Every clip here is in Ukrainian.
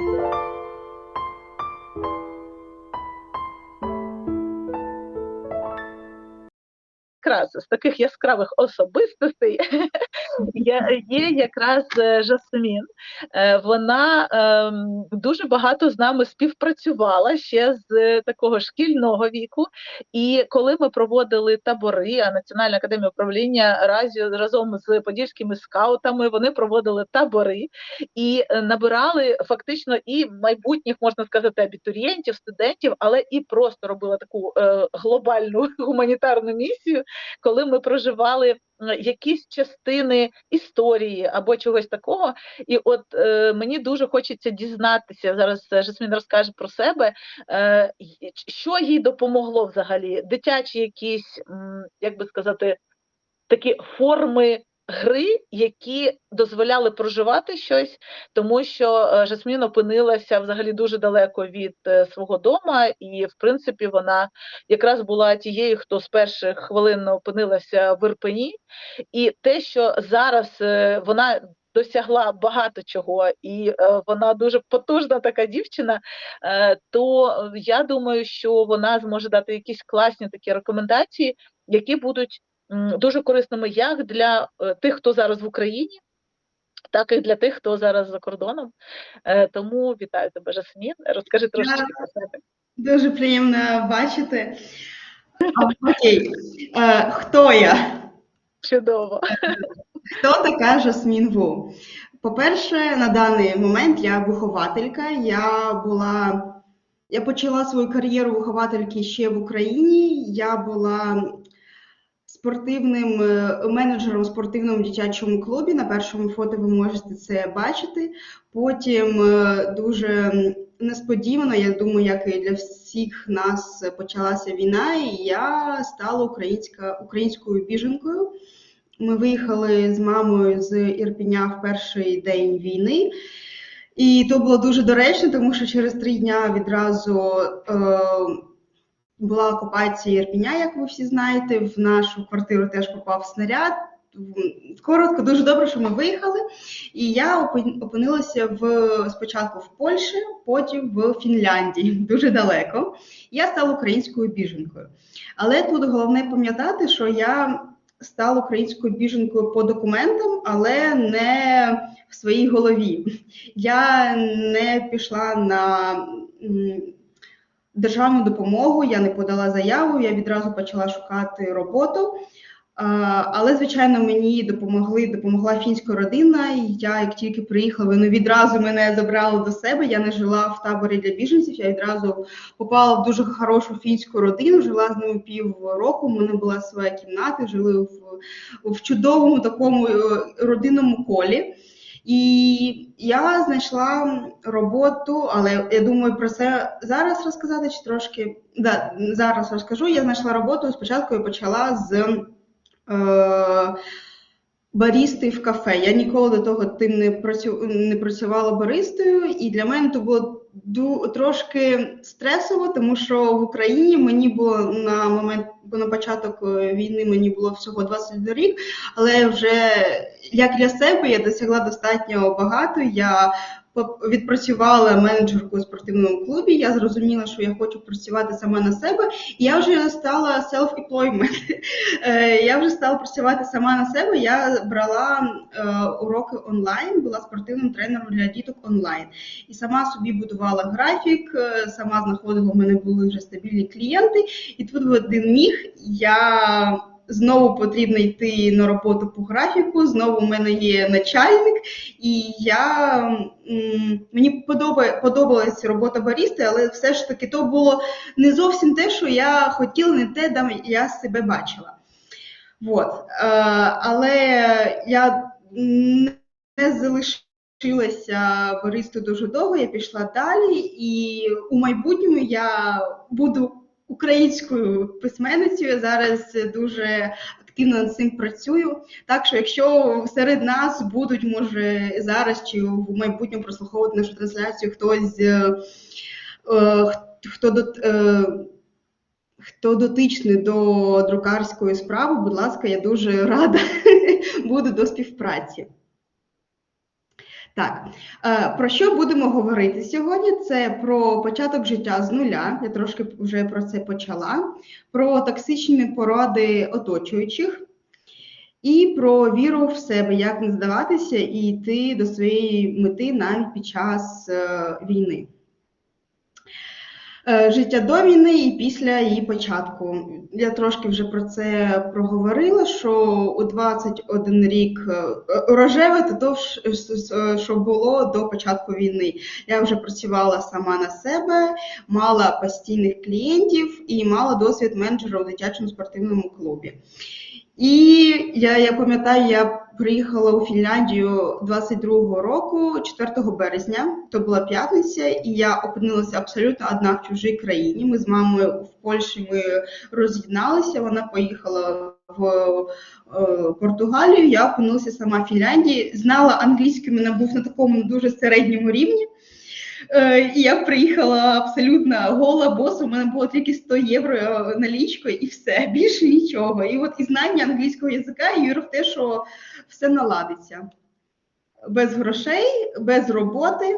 Música якраз з таких яскравих особистостей є, є якраз е, Жасмін. Е, Вона ем, дуже багато з нами співпрацювала ще з такого шкільного віку. І коли ми проводили табори, а Національна академія управління разом з подільськими скаутами вони проводили табори і е, набирали фактично і майбутніх, можна сказати, абітурієнтів, студентів, але і просто робила таку е, глобальну гуманітарну місію, коли ми проживали е, якісь частини історії або чогось такого. І от е, мені дуже хочеться дізнатися зараз. е, Жасмін розкаже про себе, е, що їй допомогло взагалі, дитячі якісь, як би сказати, такі форми. Гри, які дозволяли проживати щось, тому що е, Жасмін опинилася взагалі дуже далеко від е, свого дома, і в принципі вона якраз була тією, хто з перших хвилин опинилася в Ірпені, і те, що зараз е, вона досягла багато чого, і е, вона дуже потужна така дівчина, е, то я думаю, що вона зможе дати якісь класні такі рекомендації, які будуть дуже корисними як для е, тих, хто зараз в Україні. Так і для тих, хто зараз за кордоном. Е, Тому вітаю тебе, Жасмін. Розкажи трошечки про себе. Дуже приємно бачити. Окей, Е, хто я? Чудово. Хто така Жасмін Ву? По-перше, на даний момент я вихователька. Я була. Я почала свою кар'єру виховательки ще в Україні. Я була спортивним е, менеджером в спортивному дитячому клубі. На першому фото ви можете це бачити. Потім е, дуже несподівано, я думаю, як і для всіх нас почалася війна, і я стала українська, українською біженкою. Ми виїхали з мамою з Ірпеня в перший день війни. І то було дуже доречно, тому що через три дня відразу е, була окупація Ірпеня, як ви всі знаєте. В нашу квартиру теж попав снаряд. Коротко, дуже добре, що ми виїхали. І я опин- опинилася в спочатку в Польщі, потім в Фінляндії, дуже далеко. Я стала українською біженкою. Але тут головне пам'ятати, що я стала українською біженкою по документам, але не в своїй голові. Я не пішла на державну допомогу, я не подала заяву, я відразу почала шукати роботу. Але, звичайно, мені допомогли, допомогла фінська родина. І я, як тільки приїхала, вони відразу мене забрали до себе. Я не жила в таборі для біженців. Я відразу попала в дуже хорошу фінську родину, жила з ними півроку. У мене була своя кімната, жили в, в чудовому такому е, родинному колі. І я знайшла роботу, але я думаю про це зараз розказати чи трошки да, зараз розкажу. Я знайшла роботу. Спочатку і почала з е, барісти в кафе. Я ніколи до того тим не працю, не працювала баристою, і для мене то було ду, трошки стресово, тому що в Україні мені було на момент на початок е, війни мені було всього 21 рік, але вже як для себе я досягла достатньо багато. Я відпрацювала менеджерку у спортивному клубі. Я зрозуміла, що я хочу працювати сама на себе, і я вже стала self-employment. Е, Я вже стала працювати сама на себе. Я брала е, уроки онлайн, була спортивним тренером для діток онлайн. І сама собі будувала графік, е, сама знаходила, у мене були вже стабільні клієнти. І тут в один міг я знову потрібно йти на роботу по графіку. Знову в мене є начальник, і я мені подобає, подобалась робота барісти, але все ж таки то було не зовсім те, що я хотіла, не те, де я себе бачила. Вот. Е, але я не залишилася баристою дуже довго, я пішла далі, і у майбутньому я буду українською письменницею. Зараз дуже активно над цим працюю. Так що, якщо серед нас будуть, може, зараз чи в майбутньому прослуховувати нашу трансляцію хтось, е, е, хто до. Е, Хто дотичний до друкарської справи, будь ласка, я дуже рада буду до співпраці. Так, е, про що будемо говорити сьогодні? Це про початок життя з нуля. Я трошки вже про це почала, про токсичні поради оточуючих і про віру в себе, як не здаватися і йти до своєї мети навіть під час е, війни. Е, Життя до війни і після її початку. Я трошки вже про це проговорила, що у 21 рік е, рожеве то е, що було до початку війни. Я вже працювала сама на себе, мала постійних клієнтів і мала досвід менеджера у дитячому спортивному клубі. І я, я пам'ятаю, я приїхала у Фінляндію 22-го року, 4 березня, то була п'ятниця, і я опинилася абсолютно одна в чужій країні. Ми з мамою в Польщі ми роз'єдналися. Вона поїхала в е, Португалію. Я опинилася сама в Фінляндії. Знала англійську, мене був на такому дуже середньому рівні. Е, І я приїхала абсолютно гола, босу, у мене було тільки 100 євро налічкою і все, більше нічого. І от і знання англійського язика, і віру в те, що все наладиться. Без грошей, без роботи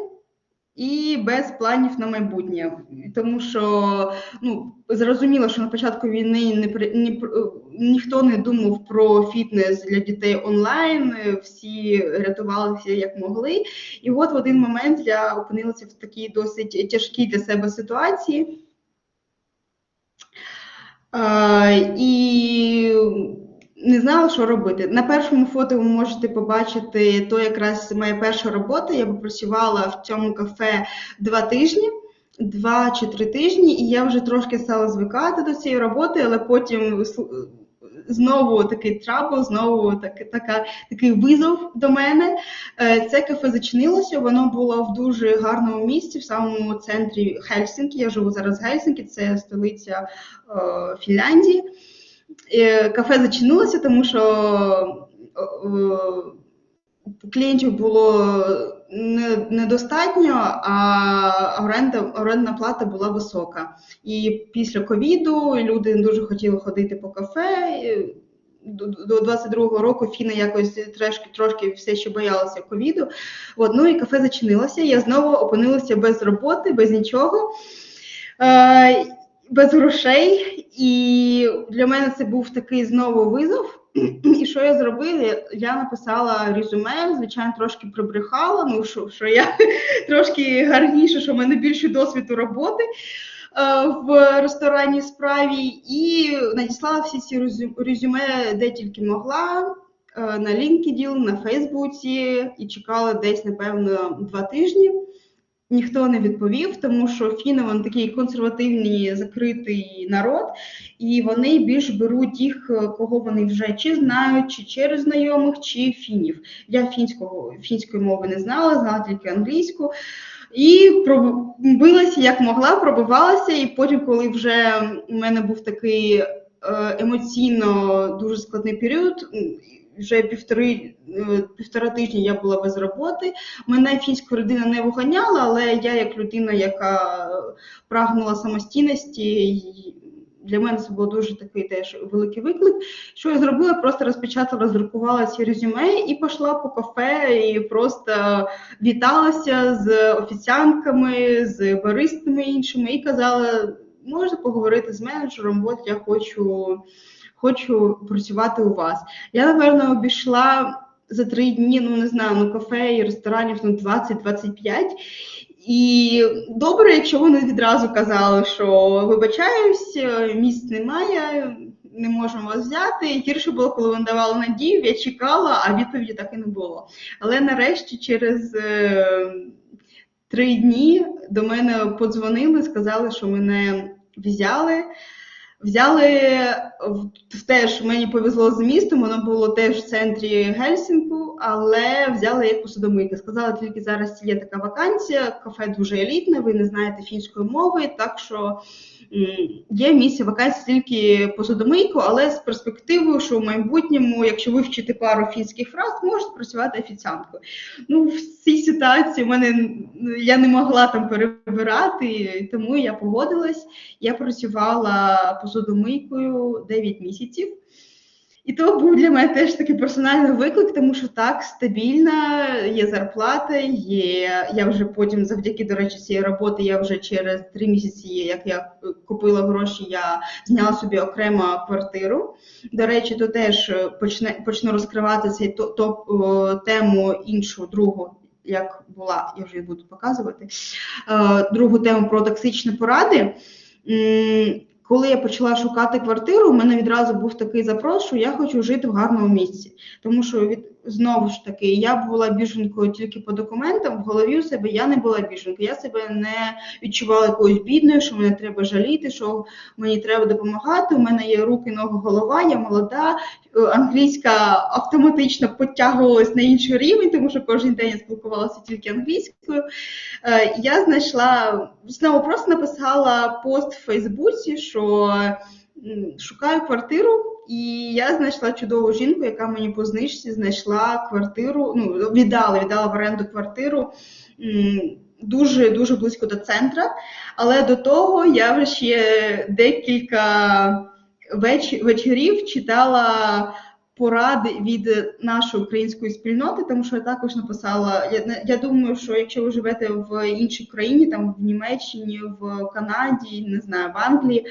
і без планів на майбутнє. Тому що ну, зрозуміло, що на початку війни не, при- ні, ніхто не думав про фітнес для дітей онлайн, всі рятувалися як могли. І от в один момент я опинилася в такій досить тяжкій для себе ситуації. Е, і не знала, що робити. На першому фото ви можете побачити, то якраз моя перша робота. Я попрацювала в цьому кафе два тижні. Два чи три тижні, і я вже трошки стала звикати до цієї роботи, але потім знову такий трабл, знову так, така, такий визов до мене. Е, Це кафе зачинилося, воно було в дуже гарному місці, в самому центрі Хельсінкі. Я живу зараз в Гельсінкі, це столиця е, Фінляндії. Е, Кафе зачинилося, тому що е, клієнтів було недостатньо, а оренда, орендна плата була висока. І після ковіду люди дуже хотіли ходити по кафе. До до 22-го року Фіна якось трошки, трошки все ще боялася ковіду. От, ну і кафе зачинилося. Я знову опинилася без роботи, без нічого. Е, без грошей, і для мене це був такий знову визов. І що я зробила? Я написала резюме, звичайно, трошки прибрехала, ну що, що я трошки гарніше, що в мене більше досвіду роботи е, в ресторанній справі, і надіслала всі ці резюме, де тільки могла. е, На LinkedIn, на Фейсбуці і чекала десь, напевно, два тижні. Ніхто не відповів, тому що фіни вони такий консервативний закритий народ, і вони більш беруть тих, е, кого вони вже чи знають, чи через знайомих, чи фінів. Я фінського фінської мови не знала, знала тільки англійську. І пробилася як могла, пробивалася. І потім, коли вже у мене був такий е, емоційно дуже складний період, вже півтори, е, півтора тижні я була без роботи. Мене фінська родина не виганяла, але я, як людина, яка прагнула самостійності, для мене це було дуже такий теж великий виклик. Що я зробила? Просто розпечатала, роздрукувала ці резюме і пішла по кафе і просто віталася з офіціантками, з баристами іншими і казала, можна поговорити з менеджером, от я хочу, хочу працювати у вас. Я, напевно, обійшла за три дні, ну не знаю, ну кафе і ресторанів ну, 20-25. І добре, якщо вони відразу казали, що вибачаюсь, місць немає, не можемо вас взяти. І гірше було, коли вони давали надію, я чекала, а відповіді так і не було. Але нарешті, через е, три дні до мене подзвонили, сказали, що мене взяли. Взяли в- теж мені повезло з містом, воно було теж в центрі Гельсінку, але взяли як посудомийка. Сказали, тільки зараз є така вакансія, кафе дуже елітне, ви не знаєте фінської мови, так що є місце вакансій тільки посудомийку, але з перспективою, що в майбутньому, якщо вивчити пару фінських фраз, можете працювати офіціанткою. Ну, в цій ситуації мене я не могла там перебирати, тому я погодилась. Я працювала посудомийкою 9 місяців. І то був для мене теж такий персональний виклик, тому що так стабільна, є зарплата, є. Я вже потім, завдяки, до речі, цієї роботи, я вже через три місяці, як я купила гроші, я зняла собі окрему квартиру. До речі, то теж почне почну розкривати цей топ тему іншу, другу. Як була, я вже буду показувати е, другу тему про токсичні поради. Коли я почала шукати квартиру, у мене відразу був такий запрос, що я хочу жити в гарному місці. Тому що від знову ж таки я була біженкою тільки по документам. В голові у себе я не була біженкою. Я себе не відчувала якоюсь бідною, що мене треба жаліти, що мені треба допомагати. У мене є руки, ноги, голова, я молода. Англійська автоматично підтягувалась на інший рівень, тому що кожен день я спілкувалася тільки англійською. Е, я знайшла знову просто написала пост в Фейсбуці, що шукаю квартиру, і я знайшла чудову жінку, яка мені по знижці знайшла квартиру. Ну, віддала, віддала в оренду квартиру. Дуже дуже близько до центра, але до того я вже ще декілька вечорів читала поради від нашої української спільноти, тому що я також написала. Я я думаю, що якщо ви живете в іншій країні, там в Німеччині, в Канаді, не знаю, в Англії,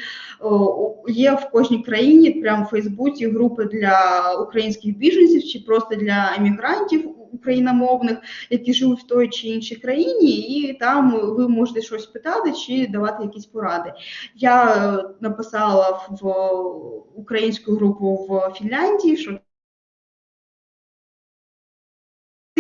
є в кожній країні, прямо в Фейсбуці, групи для українських біженців чи просто для емігрантів. Україномовних, які живуть в той чи іншій країні, і там ви можете щось питати чи давати якісь поради. Я написала в українську групу в Фінляндії, що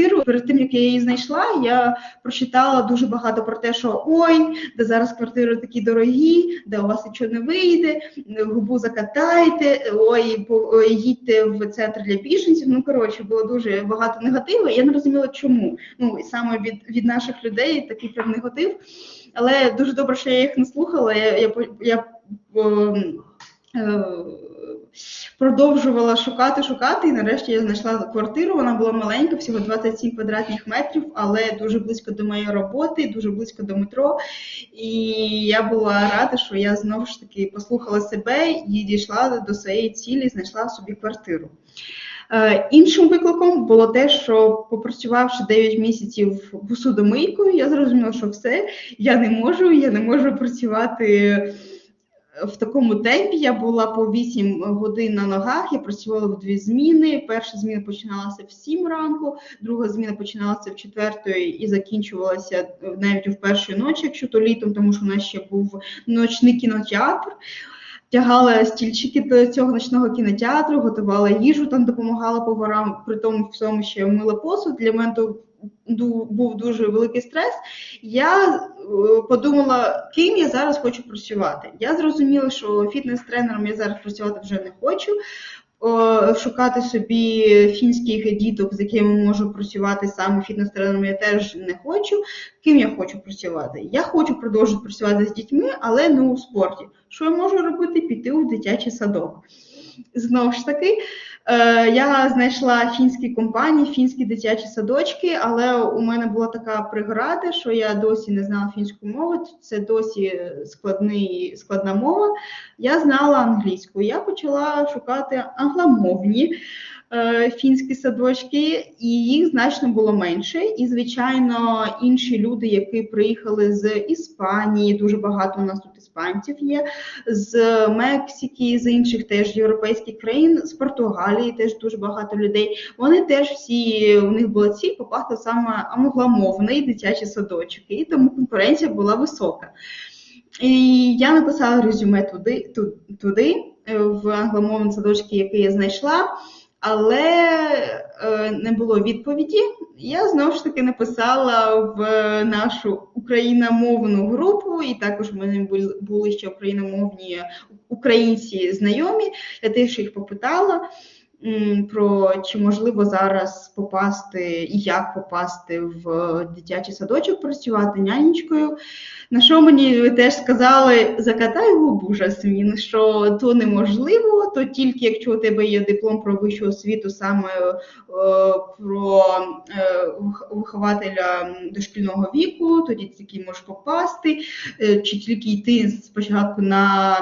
Перед тим як я її знайшла, я прочитала дуже багато про те, що ой, де зараз квартири такі дорогі, де у вас нічого не вийде, губу закатайте, ой, їдьте в центр для біженців. Ну коротше, було дуже багато негативу. Я не розуміла, чому. Ну і саме від від наших людей такий прям негатив. Але дуже добре, що я їх не слухала. Я я, я е, е, продовжувала шукати, шукати, і нарешті я знайшла квартиру. Вона була маленька, всього 27 квадратних метрів, але дуже близько до моєї роботи, дуже близько до метро. І я була рада, що я знову ж таки послухала себе і дійшла до своєї цілі, знайшла собі квартиру. Е, іншим викликом було те, що попрацювавши 9 місяців посудомийкою, я зрозуміла, що все, я не можу, я не можу працювати в такому темпі я була по 8 годин на ногах, я працювала в дві зміни. Перша зміна починалася в 7 ранку, друга зміна починалася в 4 і закінчувалася навіть в першій ночі, якщо то літом, тому що у нас ще був ночний кінотеатр. Тягала стільчики до цього ночного кінотеатру, готувала їжу, там допомагала поварам, при тому всьому ще мила посуд. Для мене то був дуже великий стрес. Я е, подумала, ким я зараз хочу працювати. Я зрозуміла, що фітнес-тренером я зараз працювати вже не хочу. Шукати собі фінських діток, з якими можу працювати саме фітнес-тренером, я теж не хочу. Ким я хочу працювати? Я хочу продовжувати працювати з дітьми, але не у спорті. Що я можу робити? Піти у дитячий садок. Знову ж таки, я знайшла фінські компанії, фінські дитячі садочки, але у мене була така преграда, що я досі не знала фінську мову. Це досі складний, складна мова. Я знала англійську. Я почала шукати англомовні. Е, фінські садочки, і їх значно було менше. І, звичайно, інші люди, які приїхали з Іспанії, дуже багато у нас тут іспанців є, з Мексики, з інших теж європейських країн, з Португалії теж дуже багато людей. Вони теж всі у них була ціль попасти саме англомовний дитячий садочок, і тому конкуренція була висока. І я написала резюме туди, туди в англомовний садочки, який я знайшла але е, не було відповіді. Я знову ж таки написала в нашу україномовну групу, і також в мене були ще україномовні українці знайомі. Я теж їх попитала про чи можливо зараз попасти і як попасти в дитячий садочок, працювати нянечкою. На що мені теж сказали, закатай губу Жасмін, що то неможливо, то тільки якщо у тебе є диплом про вищу освіту, саме е, про е, вихователя дошкільного віку, тоді тільки можеш попасти, е, чи тільки йти спочатку на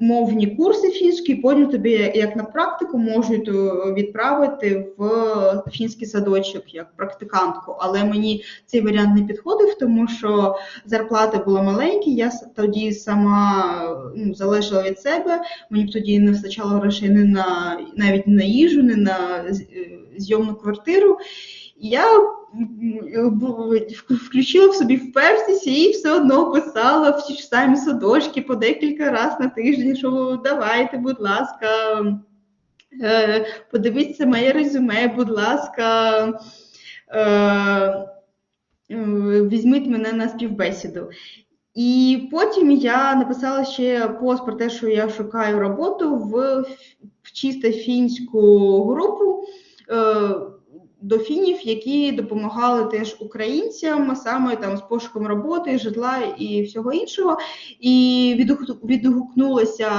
мовні курси фінські, потім тобі, як на практику, можуть е, відправити в фінський садочок як практикантку. Але мені цей варіант не підходив, тому що зарплата була маленька, я тоді сама ну, залежала від себе, мені б тоді не вистачало грошей не на навіть не на їжу, не на е, зйомну квартиру. Я включила в собі впертість і все одно писала в ті ж самі садочки по декілька разів на тиждень, що давайте, будь ласка, е, подивіться моє резюме, будь ласка, е, е, візьміть мене на співбесіду. І потім я написала ще пост про те, що я шукаю роботу в, в чисто фінську групу до фінів, які допомагали теж українцям саме там з пошуком роботи, житла і всього іншого. І відгукнулася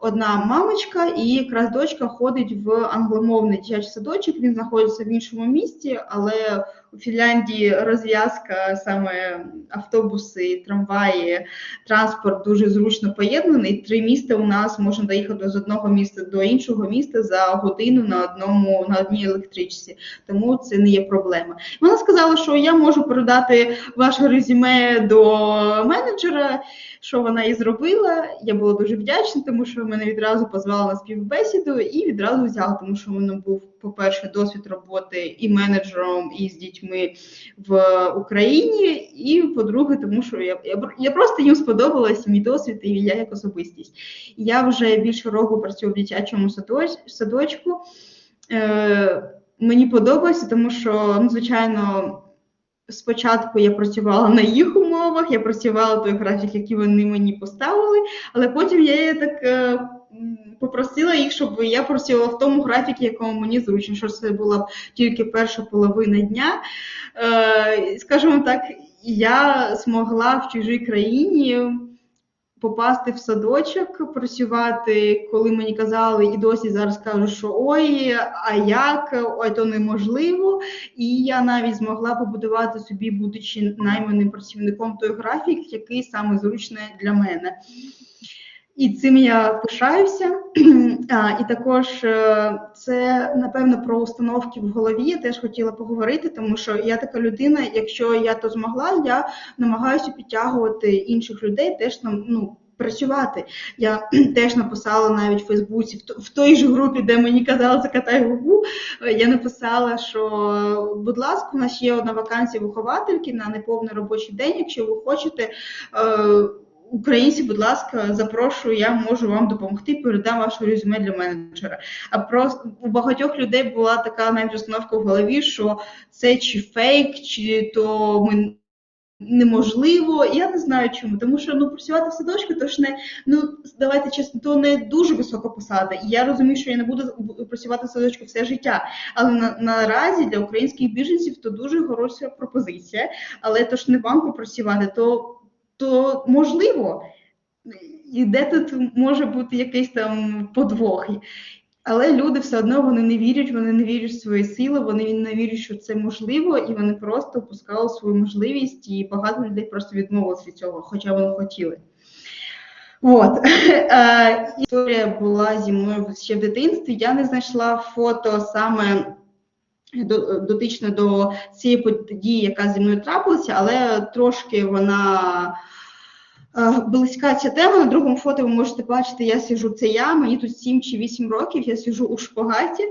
одна мамочка, і якраз дочка ходить в англомовний дитячий садочок. Він знаходиться в іншому місті, але у Фінляндії розв'язка саме автобуси, трамваї, транспорт дуже зручно поєднаний. Три міста у нас можна доїхати з одного міста до іншого міста за годину на одному на одній електричці. Тому це не є проблема. Вона сказала, що я можу передати ваше резюме до менеджера. Що вона і зробила. Я була дуже вдячна, тому що мене відразу позвали на співбесіду і відразу взяли, тому що в мене був, по-перше, досвід роботи і менеджером, і з дітьми в Україні. І по-друге, тому що я, я, я просто їм сподобалася мій досвід і я як особистість. Я вже більше року працюю в дитячому садоч- садочку. Е, мені подобається, тому що, ну, звичайно. Спочатку я працювала на їх умовах, я працювала той графік, який вони мені поставили, але потім я її так е, попросила їх, щоб я працювала в тому графіку, якому мені зручно, що це була тільки перша половина дня. Е, скажімо так, я змогла в чужій країні попасти в садочок, працювати, коли мені казали, і досі зараз кажуть, що ой, а як, ой, то неможливо. І я навіть змогла побудувати собі, будучи найманим працівником, той графік, який саме зручний для мене. І цим я пишаюся. І також е, це напевно про установки в голові. Я теж хотіла поговорити, тому що я така людина. Якщо я то змогла, я намагаюся підтягувати інших людей теж нам ну. Працювати. Я теж написала навіть в Фейсбуці, в, той же групі, де мені казали закатай губу, е, я написала, що, будь ласка, у нас є одна вакансія виховательки на неповний робочий день. Якщо ви хочете, е, українці, будь ласка, запрошую, я можу вам допомогти, передам ваше резюме для менеджера. А просто у багатьох людей була така навіть установка в голові, що це чи фейк, чи то ми. Неможливо, я не знаю чому, тому що ну працювати в садочку, то ж не ну давайте чесно, то не дуже висока посада. І я розумію, що я не буду працювати в садочку все життя. Але на, наразі для українських біженців то дуже хороша пропозиція. Але то ж не банку працювати, то, то можливо. І де тут може бути якийсь там подвох? Але люди все одно вони не вірять, вони не вірять в свої сили, вони не вірять, що це можливо, і вони просто опускали свою можливість, і багато людей просто відмовилися від цього, хоча вони хотіли. От Е, історія була зі мною ще в дитинстві. Я не знайшла фото саме до- дотично до цієї події, яка зі мною трапилася, але трошки вона. Е, Близька ця тема. На другому фото ви можете бачити, я сижу, це я, мені тут 7 чи 8 років, я сижу у шпагаті.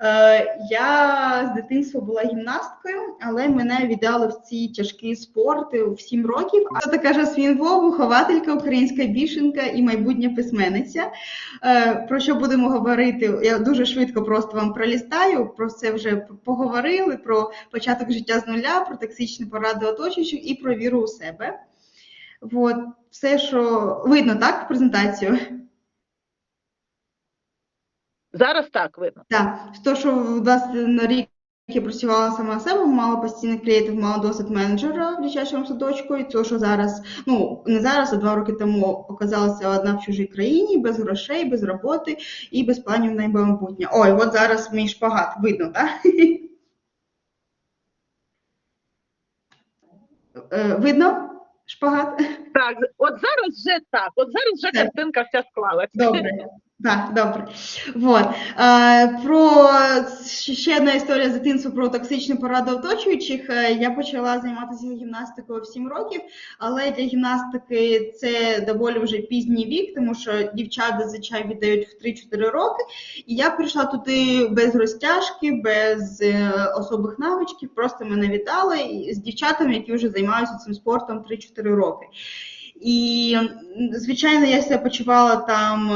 Е, Я з дитинства була гімнасткою, але мене віддали в ці тяжкі спорти в 7 років. Це така Жасмін Во, вихователька, українська бішенка і майбутня письменниця. Е, Про що будемо говорити? Я дуже швидко просто вам пролістаю. Про це вже поговорили, про початок життя з нуля, про токсичні поради оточуючих і про віру у себе. От, все, що видно, так, презентацію? Зараз так видно. Так, то, що в 20 рік я працювала сама на себе, мала постійний креатив, мала досвід менеджера в дитячому садочку, і то, що зараз, ну не зараз, а два роки тому оказалася одна в чужій країні, без грошей, без роботи і без планів на майбутнє. Ой, от зараз мій шпагат, видно, так? Е, Видно? Шпагат? Так, от зараз вже так, от зараз вже картинка вся склалася. Добре. Так, добре. Вот. Е, про ще одна історія з дитинства про токсичні поради оточуючих. Е, Я почала займатися гімнастикою в 7 років, але для гімнастики це доволі вже пізній вік, тому що дівчат зазвичай віддають в 3-4 роки. І я прийшла туди без розтяжки, без е, особих навичків, просто мене віддали і з дівчатами, які вже займаються цим спортом 3-4 роки. І, звичайно, я себе почувала там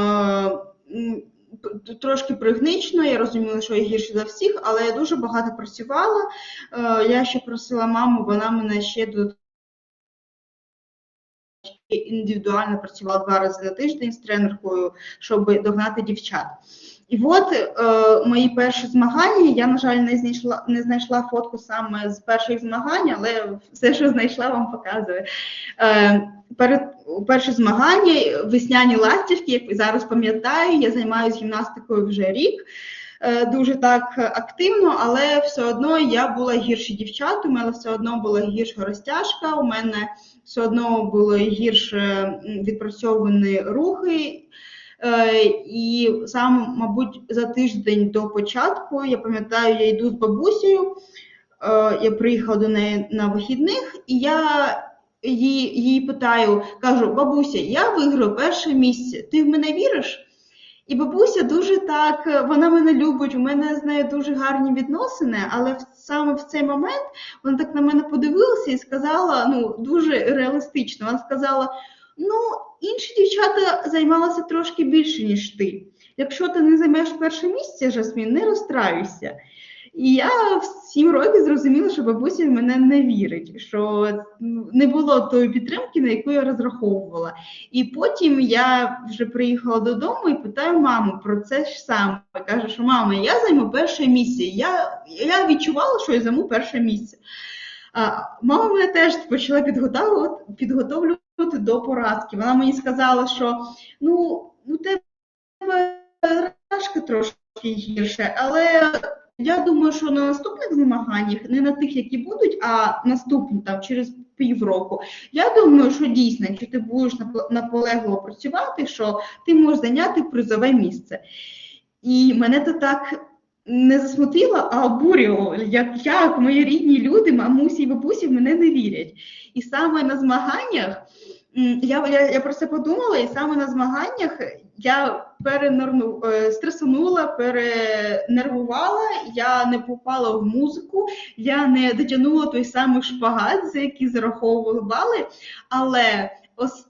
трошки пригнично, я розуміла, що я гірше за всіх, але я дуже багато працювала. Е, Я ще просила маму, вона мене ще до індивідуально працювала два рази на тиждень з тренеркою, щоб догнати дівчат. І от е, мої перші змагання, я, на жаль, не знайшла, не знайшла фотку саме з перших змагань, але все, що знайшла, вам показую. Е, перед перші змагання, весняні ластівки, як зараз пам'ятаю, я займаюся гімнастикою вже рік. е, Дуже так активно, але все одно я була гірше дівчат, у мене все одно була гірша розтяжка, у мене все одно були гірше відпрацьовані рухи. Е, І саме, мабуть, за тиждень до початку, я пам'ятаю, я йду з бабусею, е, я приїхала до неї на вихідних, і я її, її питаю, кажу, бабуся, я виграю перше місце, ти в мене віриш? І бабуся дуже так, вона мене любить, у мене з нею дуже гарні відносини, але саме в цей момент вона так на мене подивилася і сказала, ну, дуже реалістично, вона сказала, ну, інші дівчата займалися трошки більше, ніж ти. Якщо ти не займеш перше місце, Жасмін, не розстраюйся. І я в сім років зрозуміла, що бабуся в мене не вірить, що ну, не було тої підтримки, на яку я розраховувала. І потім я вже приїхала додому і питаю маму про це ж саме. Каже, що мама, я займу перше місце. Я, я відчувала, що я займу перше місце. А, мама мене теж почала підготовлювати, до поразки. Вона мені сказала, що ну, у тебе рашка трошки гірше, але я думаю, що на наступних змаганнях, не на тих, які будуть, а наступні там через півроку, я думаю, що дійсно, якщо ти будеш наполегливо працювати, що ти можеш зайняти призове місце. І мене це так не засмутило, а обурювало, як, як мої рідні люди, мамусі і бабусі в мене не вірять. І саме на змаганнях я, я, я про це подумала, і саме на змаганнях я перенервну, е, стресанула, перенервувала, я не попала в музику, я не дотягнула той самий шпагат, за який зараховували бали. Але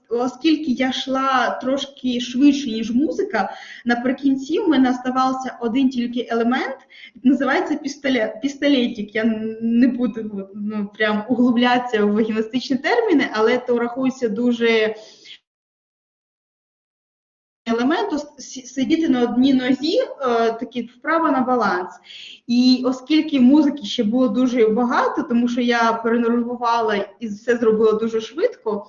оскільки я йшла трошки швидше, ніж музика, наприкінці в мене оставався один тільки елемент, називається пістолет, пістолетик. Я не буду ну, прям углублятися в гімнастичні терміни, але то рахується дуже елемент ос- сі- сидіти на одній нозі, е, такі вправо на баланс. І оскільки музики ще було дуже багато, тому що я перенервувала і все зробила дуже швидко,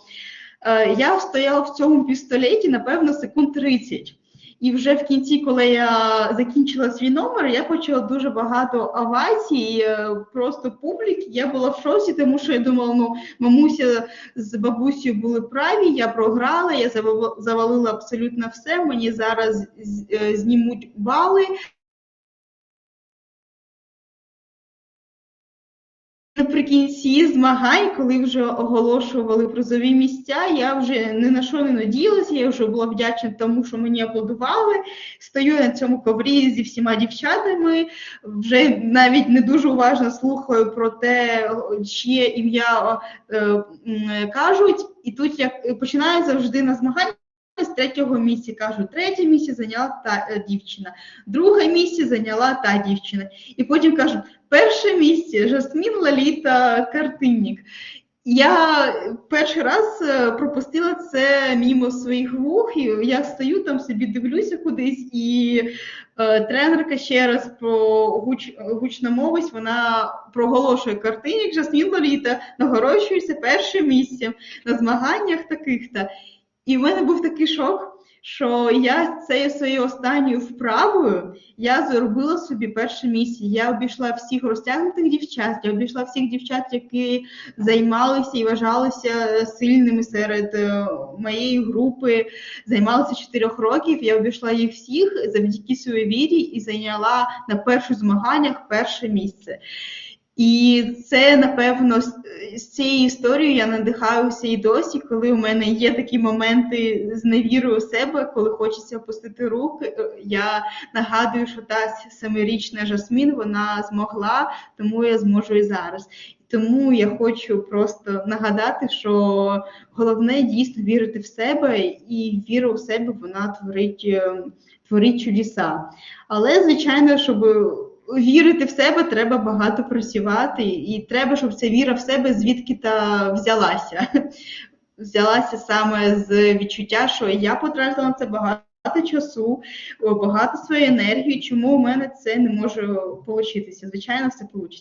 я стояла в цьому пістолеті, напевно, секунд 30. І вже в кінці, коли я закінчила свій номер, я почула дуже багато овацій, е, просто публіки. Я була в шоці, тому що я думала, ну мамуся з бабусею були праві, я програла, я завал- завалила абсолютно все. Мені зараз е, знімуть бали. Наприкінці змагань, коли вже оголошували призові місця, я вже ні на що не надіялася, я вже була вдячна тому, що мені аплодували. Стою на цьому коврі зі всіма дівчатами, вже навіть не дуже уважно слухаю про те, чиє ім'я е, кажуть. І тут я починаю завжди на змагання. З третього місця кажу, третє місце зайняла та е, дівчина, друге місце зайняла та дівчина. І потім кажуть, перше місце Жасмін Лаліта Картинник. Я перший раз е, пропустила це мімо своїх вух, і я стою там собі дивлюся кудись, і е, тренерка ще раз про гуч, гучномовість, вона проголошує картинник Жасмін Лаліта, нагороджується першим місцем на змаганнях таких-то. І в мене був такий шок, що я цією своєю останньою вправою я заробила собі перше місце. Я обійшла всіх розтягнутих дівчат, я обійшла всіх дівчат, які займалися і вважалися сильними серед е, моєї групи, займалися 4 років. Я обійшла їх всіх завдяки своїй вірі і зайняла на перших змаганнях перше місце. І це, напевно, з, цією історією я надихаюся і досі, коли у мене є такі моменти з невірою у себе, коли хочеться опустити руки. е, Я нагадую, що та семирічна Жасмін вона змогла, тому я зможу і зараз. Тому я хочу просто нагадати, що головне дійсно вірити в себе, і віра у себе вона творить, е, творить чудеса. Але, звичайно, щоб вірити в себе, треба багато працювати, і треба, щоб ця віра в себе звідки та взялася. Взялася саме з відчуття, що я потратила на це багато часу, багато своєї енергії, чому у мене це не може получитися. Звичайно, все вийде.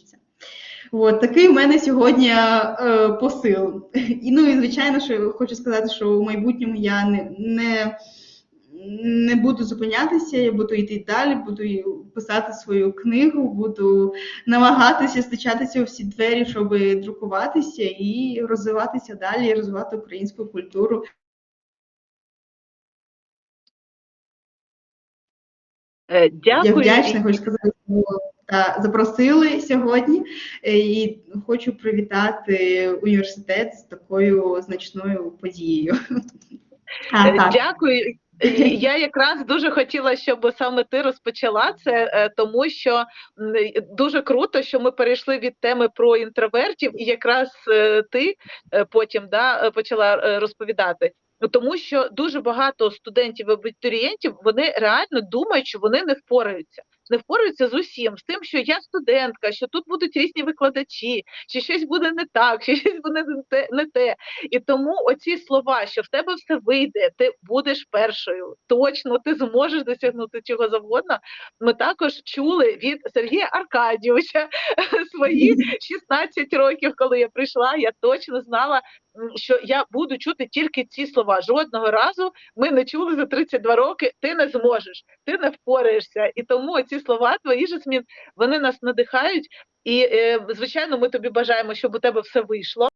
От такий у мене сьогодні е, посил. І ну і звичайно, що хочу сказати, що в майбутньому я не, не, не буду зупинятися, я буду йти далі, буду писати свою книгу, буду намагатися стичатися у всі двері, щоб друкуватися і розвиватися далі, розвивати українську культуру. Е, Я вдячна, хочу сказати, що запросили сьогодні е, і хочу привітати університет з такою значною подією. А, Е, так. Дякую. Я якраз дуже хотіла, щоб саме ти розпочала це, е, тому що дуже круто, що ми перейшли від теми про інтровертів, і якраз е, ти е, потім да, почала розповідати. Тому що дуже багато студентів-абітурієнтів вони реально думають, що вони не впораються. Не впораються з усім, з тим, що я студентка, що тут будуть різні викладачі, що щось буде не так, що щось буде не те. І тому оці слова, що в тебе все вийде, ти будеш першою, точно ти зможеш досягнути чого завгодно. Ми також чули від Сергія Аркадійовича свої 16 років, коли я прийшла. Я точно знала, що я буду чути тільки ці слова. Жодного разу ми не чули за 32 роки. Ти не зможеш, ти не впораєшся. І тому ці слова твої Жасмін, вони нас надихають. І е, звичайно, ми тобі бажаємо, щоб у тебе все вийшло.